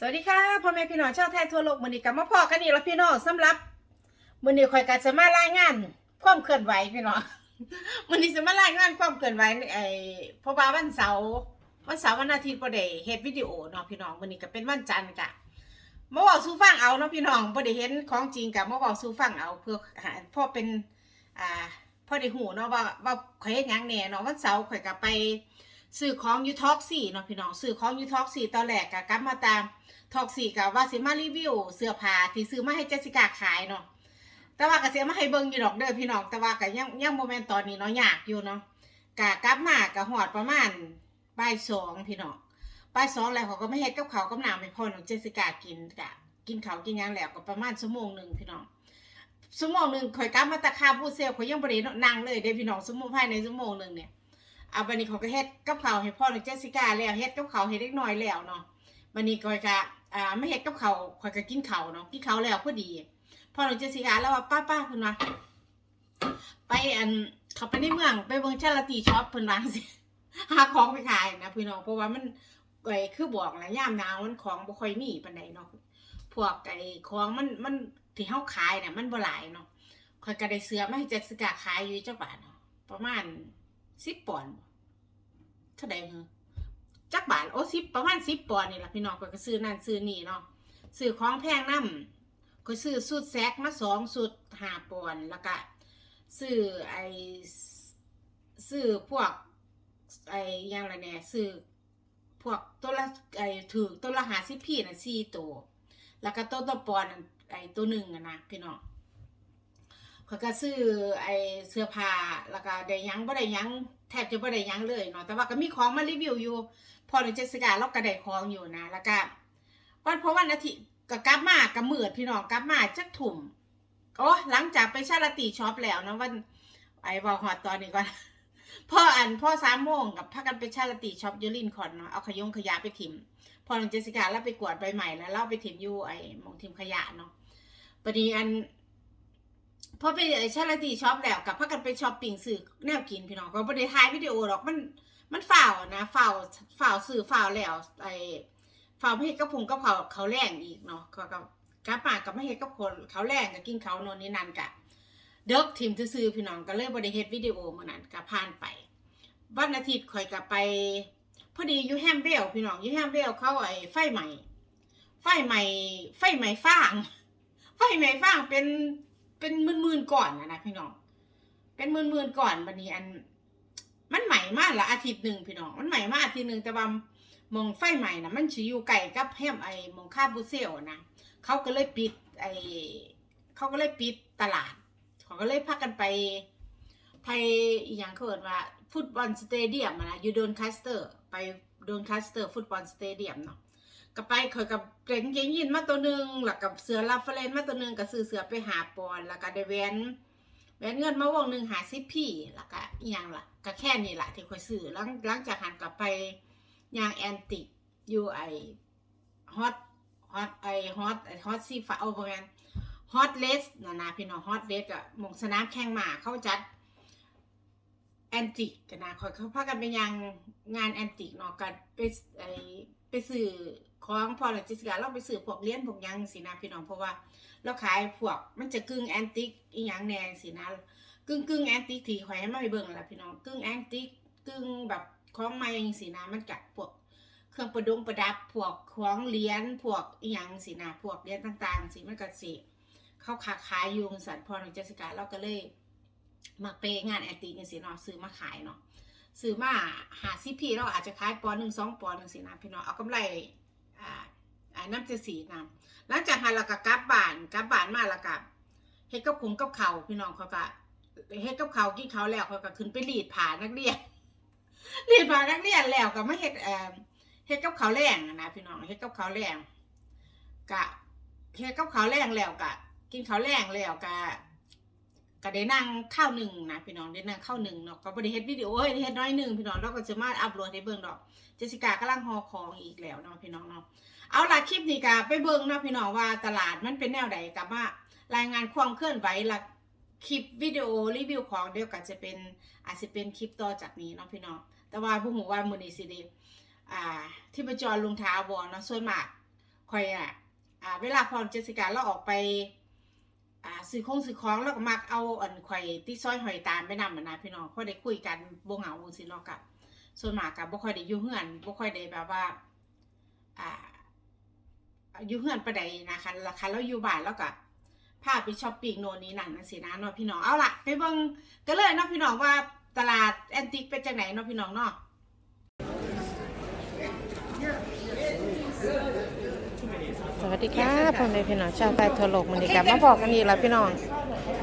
สวัสดีค่ะพ่อแม่พี่น้องชาวไทยทั่วโลกมือนี้กลับมาพอกันอีกแล้วพี่น้องสำหรับมือนี้ข่อยก็จะมารายงานความเคลื่อนไหวพี่น้องมือนี้จะมารายงานความเคลื่อนไหวไอ้พราะว่าวันเสาร์วันเสาร์วันอาทิตย์บ่ได้เฮ็ดวิดีโอเนาะพี่น้องมือนี้ก็เป็นวันจันทร์กะมาเว้าสู่ฟังเอาเนาะพี่น้องบ่ได้เห็นของจริงกะมาเว้าสู่ฟังเอาเพื่อหาพอเป็นอ่าพ่อได้หูเนาะว่าว่าข่อยเฮ็ดยังแน่เนาะวันเสาร์ข่อยก็ไป ซื้อของยูท็อกซี่เนาะพี่น้องซื้อของยูท็อกซี่ตอนแรกก็กลับมาตามทอกซี่กับว่าสิมารีวิวเสื้อผ้าที่ซื้อมาให้เจสิก้าขายเนาะแต่ว่าก็เสียมาให้เบิ่งอยู่ดอกเด้อพี่น้องแต่ว่าก็ยังยังโมเมนต์ตอนนี้เนาะยากอยู่เนาะกะกลับมากะหอดประมาณบ่ายสองพี่น้องบ่ายสองแล้วเขาก็ไม่เฮ็ดกับเขากับน้ำให้พ่อน้องเจสิก้ากินกะกินเขากินยังแล้วก็ประมาณชั่วโมงหนึ่งพี่น้องชั่วโมงหนึ่งข่อยกลับมาตะคาผู้เซลข่อยยังบ่ได้นั่งเลยเด้พี่น้องชั่วโมงภายในชั่วโมงหนึ่งเนี่ย เอาบัดนี้เขาก็เฮ็ดกับเขาวให้พ่อน้องเจสสิก้าแล้วเฮ็ดกับเขาวให้เด็กน้อยแล้วเนาะวันนี้ก็จะอ่าไม่เฮ็ดกับเขาวข่อยก็กินเขาเนาะกินเขาแล้วพอดีพ่อหนูจะสิก้าแล้วว่าป้าป้าเพิ่นว่าไปอันเขาไปในเมืองไปเบิ่งชาลตีช็อปเพิ่นว่าสิหาของไปขายนะพี่น้องเพราะว่ามันไอ้คือบอกนะยามหนาวมันของบ่ค่อยมีปานใดเนาะพวกไอ้ของมันมันที่เฮาขายน่ะมันบ่หลายเนาะข่อยก็ได้เสื้อมาให้จักสกาขายอยู่จักบาทเนาะประมาณ 10ปอนด์เท่าใดเหรอจักบาทโอ้สิบประมาณสิบปอนด์นี่แหละพี่น้องก็ซื้อนั่นซื้อนี่เนาะซื้อของแพงน้ำก็ซื้อสูตรแซกมาสองสูตรห้าปอนด์แล้วก็ซื้อไอ้ซื้อพวกไอ้ยังไรเนี่ยซื้อพวกตัวละไอ้ถือตัวละหาสิพี่น่ะสี่ตัวแล้วก็ตัวตัวปอนด์ไอ้ตัวหนึ่งอะนะพี่น้อง เขาก็ซื้อไอเสื้อผ้าแล้วก็ได้ยังบ่ได้ยังแทบจะบ่ได้ยังเลยเนาะแต่ว่าก็มีของมารีวิวอยู่ พอในเจสสิกาเราก็ได้ของอยู่นะ แล้วก็วันเพราะวันอาทิตย์ก็กลับมากับมืดพี่น้องกลับมาจักถุ่มโอ้หลังจากไปชาลตีช็อปแล้วนะวันไอ้บอกหอดตอนนี้ก่อนพ่ออันพ่อสามโมงกับพากันไปชาลตีช็อปยูรินคอนเนาะเอาขยงขยะไปถิ่มพอในเจสสิกาเราไปกวาดใบใหม่แล้วเราไปถิ่มอยู่ไอหมองถิ่มขยะเนาะพอดีอัน พอไปชาลตีช็อปแล้วกับพากันไปช้อปปิ้งซื้อแนวกินพี่น้องก็ไม่ได้ถ่ายวิดีโอหรอกมันมันฝ่าวนะฝ่าวฝ่าวสื่อฝ่าวแล้วไอ้ฝ่าวไม่เฮ็ดกับผงกับเขาเขาแรงอีกเนาะก็กับกลับมากับไม่เฮ็ดกับคนเขาแรงก็กินเขาโนนนี่นั่นกะเด็กทีมซื่อพี่น้องก็เลยบ่ได้เฮ็ดวิดีโอมื้อนั้นก็ผ่านไป วันอาทิตย์ข่อยก็ไป พอดียูแฮมเบลพี่น้องยูแฮมเบลเขาไอ้ไฟใหม่ ไฟใหม่ ไฟใหม่ฟาง ไฟใหม่ฟางเป็น เป็นหมื่นๆก่อนนะนะพี่น้อง เป็นหมื่นๆก่อนบัดนี้อัน มันใหม่มากละอาทิตย์หนึ่งพี่น้อง มันใหม่มากอาทิตย์หนึ่งแต่ว่ามองไฟใหม่นะมันสิอยู่ไก่กับแฮมไอ้มองคาบูเซลนะเขาก็เลยปิด ไอ้เขาก็เลยปิดตลาดเขาก็เลยพากันไปไปอีหยังเขาเอินว่าฟุตบอลสเตเดียมนะอยู่โดนคาสเตอร์ ไปโดนคาสเตอร์ ฟุตบอลสเตเดียมเนาะ ก็ไปเคยกับเกรงเกงยินมาตัวหนึ่งแล้วกับเสือลาฟาเลนมาตัวหนึ่งกับซื้อเสือไปหาปอนแล้วก็ได้แหวนแหวนเงินมาวงหนึ่งหาซิพี่แล้วก็อีหยังล่ะก็แค่นี้แหละที่คอยซื้อหลังหลังจากหันกลับไปยางแอนติกยูไอฮอตฮอตไอฮอตไอฮอตซีฟ้าโอ้ประมาณฮอตเลสนะนะพี่น้องฮอตเลสอะหมงสนามแข่งหมาเข้าจัดแอนติกกันนะคอยเขาพากันไปยังงานแอนติกเนาะกันไปไอไปซื้อ ของพอหลังจิสกาเราไปซื้อพวกเหรียญพวกยังสินะพี่น้องเพราะว่าแล้วขายพวกมันจะกึ่งแอนติกอีหยังแนงสินะกึ่งกึ่งแอนติกที่ข่อยให้มาไปเบิ่งละพี่น้องกึ่งแอนติกกึ่งแบบของใหม่จังสินะมันกัดพวกเครื่องประดงประดับพวกของเหรียญพวกอีหยังสินะพวกเหรียญต่างๆสิมันก็สิเขาขาขายยู่สันพอในเจสสิกาเราก็เลยมาเปย์งานแอนติกจังสิเนาะซื้อมาขายเนาะซื้อมาหาซิพีเราอาจจะขายปอนหนึ่งสองปอนหนึ่งสินะพี่น้องเอากำไร อ่าอ่าน้ำจะสีนะหลังจากหันเราก็กลับบ้านกลับบ้านมาแล้วก็เฮ็ดกับขุงกับเขาพี่น้องเขาก็เฮ็ดกับเขากินเขาแล้วเขาก็ขึ้นไปรีดผานักเรียนรีดผานักเรียนแล้วก็มาเฮ็ดเอ่อเฮ็ดกับเขาแรงนะพี่น้องเฮ็ดกับเขาแรงกะเฮ็ดกับเขาแรงแล้วกะกินเขาแรงแล้วกะ ก็ได้นั่งข้าวหนึ่งนะพี่น้องได้นั่งข้าวหนึ่งเนาะก็บ่ได้เฮ็ดวิดีโอเฮ้ยได้เฮ็ดน้อยหนึ่งพี่น้องเราก็จะมาอัปโหลดให้เบิ่งดอกเจสิกากำลังหอของอีกแล้วเนาะพี่น้องเนาะเอาล่ะคลิปนี้ก็ไปเบิ่งเนาะพี่น้องว่าตลาดมันเป็นแนวใดกับว่ารายงานความเคลื่อนไหวหลักคลิปวิดีโอรีวิวของเดียวกันจะเป็นอาจจะเป็นคลิปต่อจากนี้เนาะพี่น้องแต่ว่าผู้หูว่ามือนีสิเดอ่า ที่ประจรลุงท้าวอเนาะส่วนมากคอยอะอ่าเวลาพรเจสสิกาเราออกไป อ่าซื้อของซื้อของแล้วก็มักเอาอันไข่ที่ซอยหอยตามไปนำอะนะพี่น้องพอได้คุยกันบ่เหงาสิเนาะกับส่วนมากก็บ่ค่อยได้อยู่เฮือนบ่ค่อยได้แบบว่าอ่าอยู่เฮือนปานใดนะคะราคาเราอยู่บ้านแล้วก็พาไปช้อปปิ้งโน่นนี่นั่นจังซี่นะเนาะพี่น้องเอาล่ะไปเบิ่งกันเลยเนาะพี่น้องว่าตลาดแอนติกเป็นจังไหนเนาะพี่น้องเนาะ สวัสดีค่ะพ่อแม่พี่น้องชาวใต้ทั่วโลกมันนี้กลับมาบอกกันอีกแล้วพี่น้อง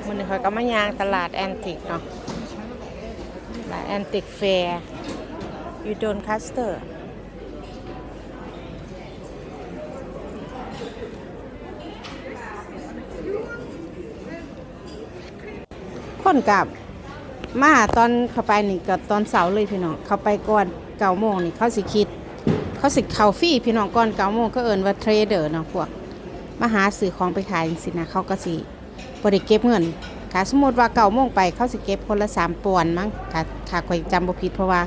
มันนี้คอยก็มายางตลาดแอนติกเนาะตลาดแอนติกแฟร์ยูโดนคัสเตอร์คนกับมาตอนเข้าไปนี่กับตอนเสาร์เลยพี่น้องเข้าไปก่อนเก้าโมงนี่เขาสิคิด เขาสิเขาฟรี่พี่น้องก่อนเก้าโมงก็เอินว่าเทรดเดอร์เนาะพวกมาหาซื้อของไปขายสินะเขาก็สิบริเก็บเงินค่ะสมมติว่าเก้าโมงไปเขาสิเก็บคนละสามปอนด์มั้งค่ะค่ะคอยจำบ่ผิดเพราะว่า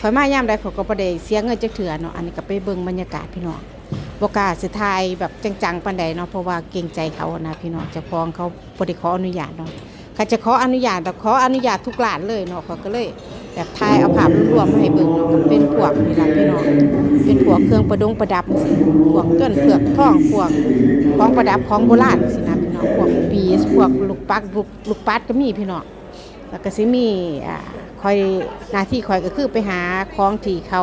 คอยมาย่ามใดเขาก็บ่ได้เสียเงินจักเถื่อเนาะอันนี้ก็ไปเบิ่งบรรยากาศพี่น้องบ่กาสิถ่ายแบบจังๆปานใดเนาะเพราะว่าเกรงใจเขานะพี่น้องจ้าของเขาบ่ได้ขออนุญาตเนาะเขาจะขออนุญาตแต่ขออนุญาตทุกร้านเลยเนาะเขาก็เลย แบบถ่ายเอาภาพรวมๆมาให้เบิ่งเนาะก็เป็นพวกนี่ล่ะพี่น้องเป็นพวกเครื่องประดงประดับสิพวกเกินเผือกทองพวกของประดับของโบราณสินะพี่น้องพวกปีสพวกลูกปักลูกลูกปัดก็มีพี่น้องแล้วก็สิมีอ่าคอยหน้าที่คอยก็คือไปหาของที่เขา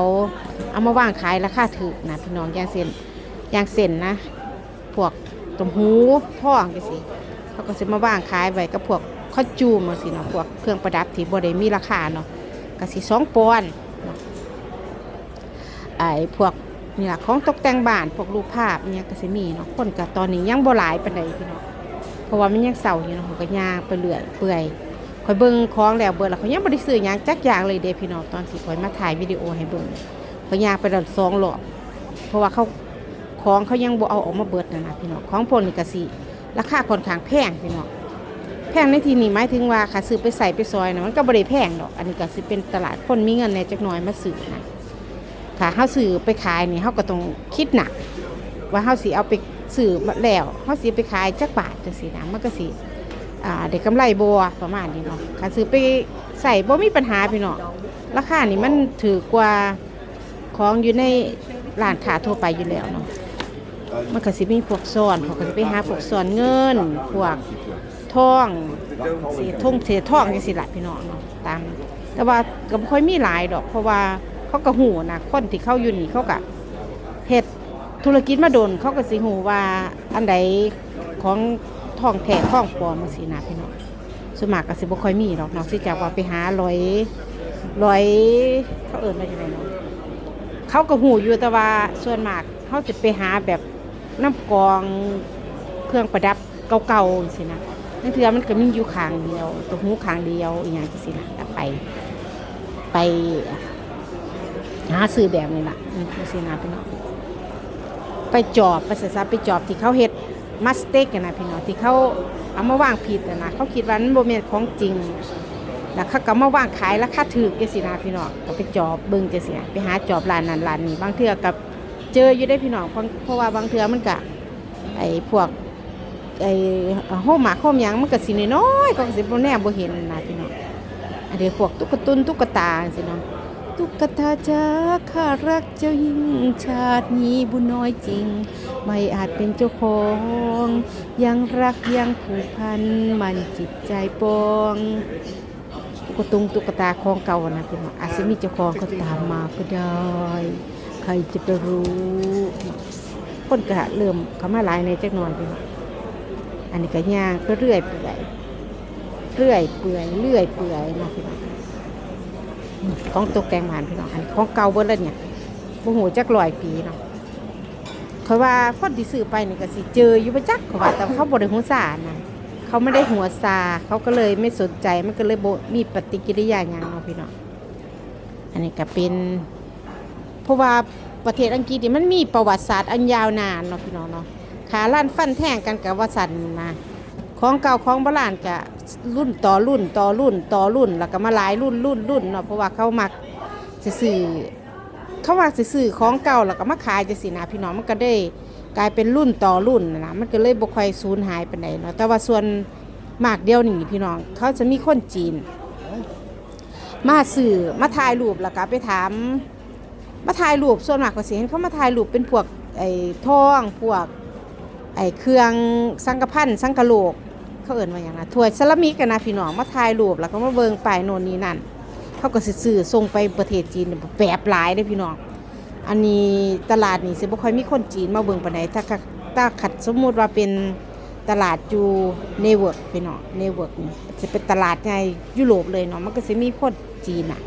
เอามาวางขายราคาถูกนะพี่น้องอย่างเส้นอย่างเส้นนะ พวกตุ่มหูทองจังซี่เขาก็สิมาว่างขายไว้กับพวกข้อจูมจังซี่เนาะพวกเครื่องประดับที่บ่ได้มีราคาเนาะ ก็สิ2ปอนด์เนไอ้พวกนี่ละของตกแต่งบ้านพวกรูปภาพเนี่ยก็สิมีเนาะคนก็ตอนนี้ยังบ่หลายปานใดพี่น้องเพราะว่ามันยังเศร้าอยู่เนาะก็ย่างไปเรื่อยเปื่อยคอยเบิ่งของแล้วเบิ่งแล้วเขายังบ่ได้ซื้อหยังจักอย่างเลยเด้พี่น้องตอนที่คอยมาถ่ายวิดีโอให้เบิ่งเขาย่างไปแล้วสองรอบเพราะว่าเขาของเขายังบ่เอาออกมาเบิดนะนะพี่น้องของพวกนี้ก็สิราคาค่อนข้างแพงพี่น้อง แพงในที่นี้หมายถึงว่าค่ะซื้อไปใส่ไปซอยนะมันก็บ่ได้แพงดอก อันนี้ก็สิเป็นตลาดคนมีเงินแหน่จักหน่อยมาซื้อนะถ้าเฮาซื้อไปขายนี่เฮาก็ต้องคิดหนัก ว่าเฮาสิเอาไปซื้อแล้วเฮาสิไปขายจักบาทจังซี่นะมันก็สิอ่าได้กำไรบ่ประมาณนี้เนาะถ้าซื้อไปใส่บ่มีปัญหาพี่เน้องราคานี่มันถือกว่าของอยู่ในร้านค้าทั่วไปอยู่แล้วเนาะมันก็สิมีพวกซ่อนเขาก็สิไปหาพวกซ่อนเงินพวก ทองเสียทงเสียทองจังซี่ล่ะพี่น้องเนาะตาม แต่ว่าก็บ่ค่อยมีหลายดอก เพราะว่าเขาก็หูนะคนที่เข้าอยู่นี่เขาก็เฮ็ดธุรกิจมาโดนเขาก็สิหูว่าอันใดของท่องแท้ท่องปลอมสินะพี่น้องส่วนมากก็สิบ่ค่อยมีดอกนอกจากว่าไปหาร้อยร้อยเขาเอิ้นว่าจังไดเนาะเขาก็หูอยู่แต่ว่าส่วนมากเขาจะไปหาแบบน้ำกรองเครื่องประดับเก่าๆสินะ นั่นคือมันก็มีอยู่ข้างเดียวตัวหูข้างเดียวอีหยังจังซี่นะแล้วไป ไปหาซื้อแบบนี้ล่ะอืมจังซี่นะพี่น้องไปจอบไปศึกษาไปจอบที่เขาเฮ็ดมัสเต็กกันนะพี่น้องที่เขาเอามาวางผิดนะนะเขาคิดว่ามันบ่แม่นของจริงแล้วเขาก็เอามาวางขายราคาถูกจังซี่นะพี่น้องก็ไปจอบเบิ่งจังซี่นะไปหาจอบร้านนั้นร้านนี้บางเทื่อกับเจออยู่ได้พี่น้องเพราะว่าบางเทื่อมันก็ไอ้พวก ไอ้โฮมหมาโฮมหยังมันก็สิน้อยๆก็สิบ่แน่บ่เห็นนะพี่น้องอันนี้พวกตุ๊กตุนตุ๊กตาสิเนาะตุ๊กตาจ้าข้ารักเจ้ายิ่งชาตินี้บุญน้อยจริง ไม่อาจเป็นเจ้าของ ยังรักยังผูกพันมันจิตใจปองตุ๊กตุงตุ๊กตาของเก่านะพี่น้องอาจจะมีเจ้าของก็ตามมาก็ได้ ใครจะไปรู้คนกะเริ่มเขามาหลายในจักหน่อยพี่น้อง อันนี้ก็ย่างเรื่อยไปไหลเรื่อยเปื่อยเรื่อยเปื่อยเนาะพี่น้องของตกแต่งบ้านพี่น้องอันของเก่าเบิดแล้วเนี่ยบ่ฮู้จักร้อยปีเนาะเขาว่าคนที่ซื้อไปนี่ก็สิเจออยู่ประจักเขาว่าแต่เขาบ่ได้ฮู้ซานะเขาไม่ได้หัวซาเขาก็เลยไม่สนใจมันก็เลยบมีปฏิกิริยาหยังเนาะพี่น้องอันนี้ก็เป็นเพราะว่าประเทศอังกฤษนี่มันมีประวัติศาสตร์อันยาวนานเนาะพี่น้องเนาะ ขาล้านฟันแท่งกันกับว่าสันนะของเก่าของโบราณกะรุ่นต่อรุ่นต่อรุ่นต่อรุ่น แล้วก็มาหลายรุ่นรุ่นรุ่นเนาะเพราะว่าเขามักจะสื่อเขาว่าสิซื้อของเก่าแล้วก็มาขายจังซี่นะพี่น้องมันก็ได้กลายเป็นรุ่นต่อรุ่นนะมันก็เลยบ่ค่อยสูญหายไปานเนาะแต่ว่าส่วนมากเดียวนี่พี่น้อง เขาจะมีคนจีน มาสื่อมาถ่ายรูปแล้วก็ไปถาม มาถ่ายรูปส่วนมากก็สิเห็นเขามาถ่ายรูปเป็นพวกไอ้ทองพวก ไอ้เครื่องสังกพันสังกะโหลก เขาเอิ่นว่าอย่างนะถ้วยเซรามิกกันนะพี่น้องมาถ่ายรูปแล้วก็มาเบิงป้ายโน่นนี่นั่นเขาก็สิซื้อส่งไปประเทศจีนแบบหลายเด้พี่น้องอันนี้ตลาดนี่สิบ่ค่อยมีคนจีนมาเบิงปานใดถ้าถ้าขัดสมมุติว่าเป็นตลาดอยู่เนเวิร์กพี่น้องเนเวิร์กนี่จะเป็นตลาดในยุโรปเลยเนาะมันก็สิมีคนจีนอะ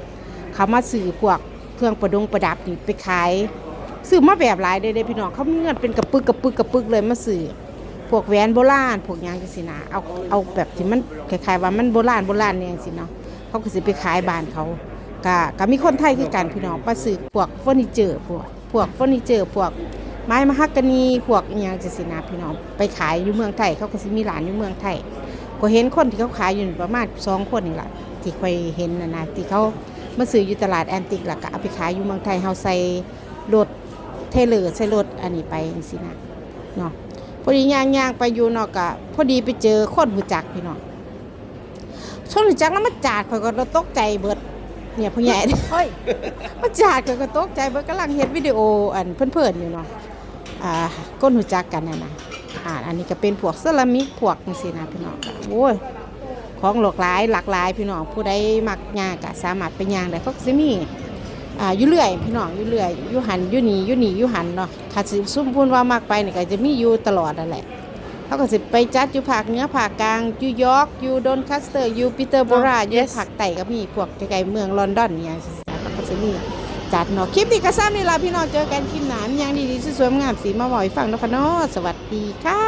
เขามาซื้อพวกเครื่องประดงประดับนี่ไปขาย ซื้อมาแบบหลายเด้อเด้พี่น้องเขามีเงินเป็นกระปึกกระปึกกระปึกเลยมาซื้อพวกแหวนโบราณพวกยังจังซี่นะเอาเอาแบบที่มันคล้ายๆว่ามันโบราณโบราณเนี่ยจังซี่เนาะเขาก็สิไปขายบ้านเขาก็ก็มีคนไทยคือกันพี่น้องมาซื้อพวกเฟอร์นิเจอร์พวกพวกเฟอร์นิเจอร์พวกไม้มะฮักกานีพวกยังจังซี่นะพี่น้องไปขายอยู่เมืองไทยเขาก็สิมีร้านอยู่เมืองไทยก็เห็นคนที่เขาขายอยู่ประมาณสองคนนี่แหละที่เคยเห็นนะนะที่เขามาซื้ออยู่ตลาดแอนติกแล้วก็เอาไปขายอยู่เมืองไทยเฮาใส่รถ เทเลอร์ใส่รถอันนี้ไปจังซี่นะเนาะพอดีย่างย่างๆไปอยู่เนาะก็พอดีไปเจอคนหูจักพี่น้องคนหูจักแล้วมาจาดข่อยก็ตกใจเบิดเนี่ยพ่อใหญ่เฮ้ยมาจาดข่อยก็ตกใจเบิดกำลังเฮ็ดวิดีโออันเพิ่นๆอยู่เนาะอ่าคนหูจักกันน่ะนะอ่าอันนี้ก็เป็นพวกเซรามิกพวกจังซี่นะพี่น้องก็โอ้ยของหลากหลายหลากหลายพี่น้องผู้ใดมักย่างก็สามารถไปย่างได้เขาก็สิมี อ่าอยู่เรื่อยพี่น้องอยู่เรื่อยอยู่หันอยู่นี่อยู่นี่อยู่หันเนาะถ้าสิซุ่มพูนว่ามักไปนี่ก็จะมีอยู่ตลอดนั่นแหละเขาก็สิไปจัดอยู่ภาคเหนือภาคกลางอยู่ยอร์กอยู่ดอนคัสเตอร์อยู่ปีเตอร์โบราอยู่ภาคใต้ก็มีพวกใกล้ๆเมืองลอนดอนเนี่ยเขาก็สิมีจัดเนาะคลิปนี้ก็ซ้ำนี่ล่ะพี่น้องเจอกันคลิปหน้ามีหยังดีๆสวยๆงามๆสีมาบอกให้ฟังเนาะค่ะเนาะสวัสดีค่ะ